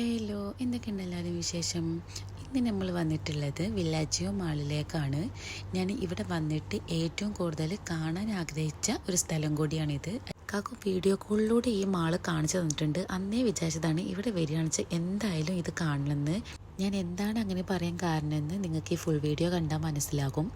Hello എന്തൊക്കെയുണ്ട് എല്ലാവരും വിശേഷം? ഇന്ന് നമ്മൾ വന്നിട്ടുള്ളത് വില്ലാജിയോ മാളിലേക്കാണ്. ഞാൻ ഇവിടെ വന്നിട്ട് ഏറ്റവും കൂടുതൽ കാണാൻ ആഗ്രഹിച്ച ഒരു സ്ഥലം കൂടിയാണിത്. കാക്കു വീഡിയോ കോളിലൂടെ ഈ മാൾ കാണിച്ചു തന്നിട്ടുണ്ട്. അന്നേ വിചാരിച്ചതാണ് ഇവിടെ വരികയാണെന്ന് വെച്ചാൽ എന്തായാലും ഇത് കാണണമെന്ന്. ഞാൻ എന്താണ് അങ്ങനെ പറയാൻ കാരണമെന്ന് നിങ്ങൾക്ക് ഈ ഫുൾ വീഡിയോ കണ്ടാൽ മനസ്സിലാകും.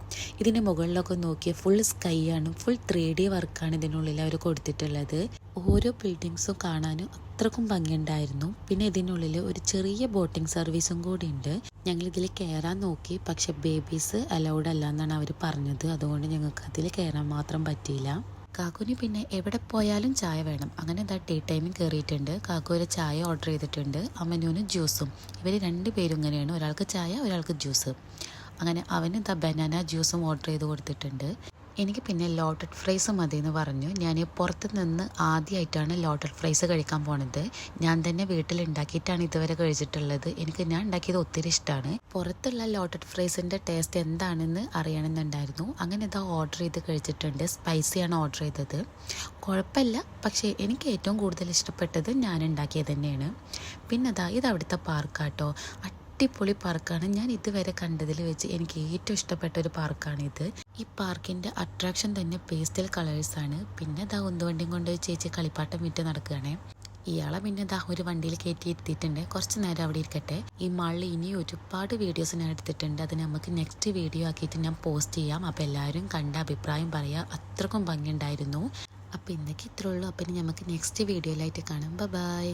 ഇതിന്റെ മുകളിലൊക്കെ നോക്കിയ ഫുൾ സ്കൈ ആണ് ഫുൾ ത്രീ ഡി വർക്കാണ് ഇതിനുള്ളിൽ അവർ കൊടുത്തിട്ടുള്ളത്. ഓരോ ബിൽഡിങ്സും കാണാനും അത്രക്കും ഭംഗിയുണ്ടായിരുന്നു. പിന്നെ ഇതിനുള്ളിൽ ഒരു ചെറിയ ബോട്ടിംഗ് സർവീസും കൂടി ഉണ്ട്. ഞങ്ങൾ ഇതിൽ കയറാൻ നോക്കി പക്ഷെ ബേബീസ് അലൗഡ് അല്ല എന്നാണ് അവർ പറഞ്ഞത്. അതുകൊണ്ട് ഞങ്ങൾക്ക് അതിൽ കയറാൻ മാത്രം പറ്റിയില്ല. കാക്കുന് പിന്നെ എവിടെ പോയാലും ചായ വേണം. അങ്ങനെ എന്താ ടീ ടൈമിൽ കയറിയിട്ടുണ്ട് കാക്കു ചായ ഓർഡർ ചെയ്തിട്ടുണ്ട്. അമ്മനൂന് ജ്യൂസും. ഇവർ രണ്ട് പേരും ഇങ്ങനെയാണ്. ഒരാൾക്ക് ചായ ഒരാൾക്ക് ജ്യൂസ്. അങ്ങനെ അവന് എന്താ ബനാന ജ്യൂസും ഓർഡർ ചെയ്ത് കൊടുത്തിട്ടുണ്ട്. എനിക്ക് പിന്നെ ലോട്ടഡ് ഫ്രൈസ് മതി എന്ന് പറഞ്ഞു. ഞാൻ പുറത്ത് നിന്ന് ആദ്യമായിട്ടാണ് ലോട്ടഡ് ഫ്രൈസ് കഴിക്കാൻ പോണത്. ഞാൻ തന്നെ വീട്ടിൽ ഉണ്ടാക്കിയിട്ടാണ് ഇതുവരെ കഴിച്ചിട്ടുള്ളത്. എനിക്ക് ഞാൻ ഉണ്ടാക്കിയത് ഒത്തിരി ഇഷ്ടമാണ് പുറത്തുള്ള ലോട്ടഡ് ഫ്രൈസിന്റെ ടേസ്റ്റ് എന്താണെന്ന് അറിയണമെന്നുണ്ടായിരുന്നു. അങ്ങനെ ഇതാ ഓർഡർ ചെയ്ത് കഴിച്ചിട്ടുണ്ട്. സ്പൈസിയാണ് ഓർഡർ ചെയ്തത്. കുഴപ്പമില്ല. പക്ഷേ എനിക്ക് ഏറ്റവും കൂടുതൽ ഇഷ്ടപ്പെട്ടത് ഞാൻ ഉണ്ടാക്കിയത് തന്നെയാണ്. പിന്നെ അതാ ഇത് അവിടുത്തെ പാർക്കാട്ടോ. അടിപൊളി പാർക്കാണ്. ഞാൻ ഇതുവരെ കണ്ടതിൽ വെച്ച് എനിക്ക് ഏറ്റവും ഇഷ്ടപ്പെട്ട ഒരു പാർക്കാണിത്. ഈ പാർക്കിന്റെ അട്രാക്ഷൻ തന്നെ പേസ്റ്റൽ കളേഴ്സാണ് പിന്നെ ദാ ഉന്തുവണ്ടിയും കൊണ്ട് ചേച്ചി കളിപ്പാട്ടം വിറ്റ് നടക്കുകയാണേ. ഇയാളെ പിന്നെ ദാ ഒരു വണ്ടിയിൽ കയറ്റി ഇരുത്തിയിട്ടുണ്ട്. കുറച്ച് നേരം അവിടെ ഇരിക്കട്ടെ. ഈ മാളിൽ ഇനി ഒരുപാട് വീഡിയോസ് ഞാൻ എടുത്തിട്ടുണ്ട്. അത് നമുക്ക് നെക്സ്റ്റ് വീഡിയോ ആക്കിയിട്ട് ഞാൻ പോസ്റ്റ് ചെയ്യാം. അപ്പോൾ എല്ലാവരും കണ്ട അഭിപ്രായം പറയാം. അത്രക്കും ഭംഗിയുണ്ടായിരുന്നു. അപ്പോൾ ഇന്നൊക്കെ ഇത്രയുള്ളൂ അപ്പം നമുക്ക് നെക്സ്റ്റ് വീഡിയോയിലായിട്ട് കാണാം. ബൈ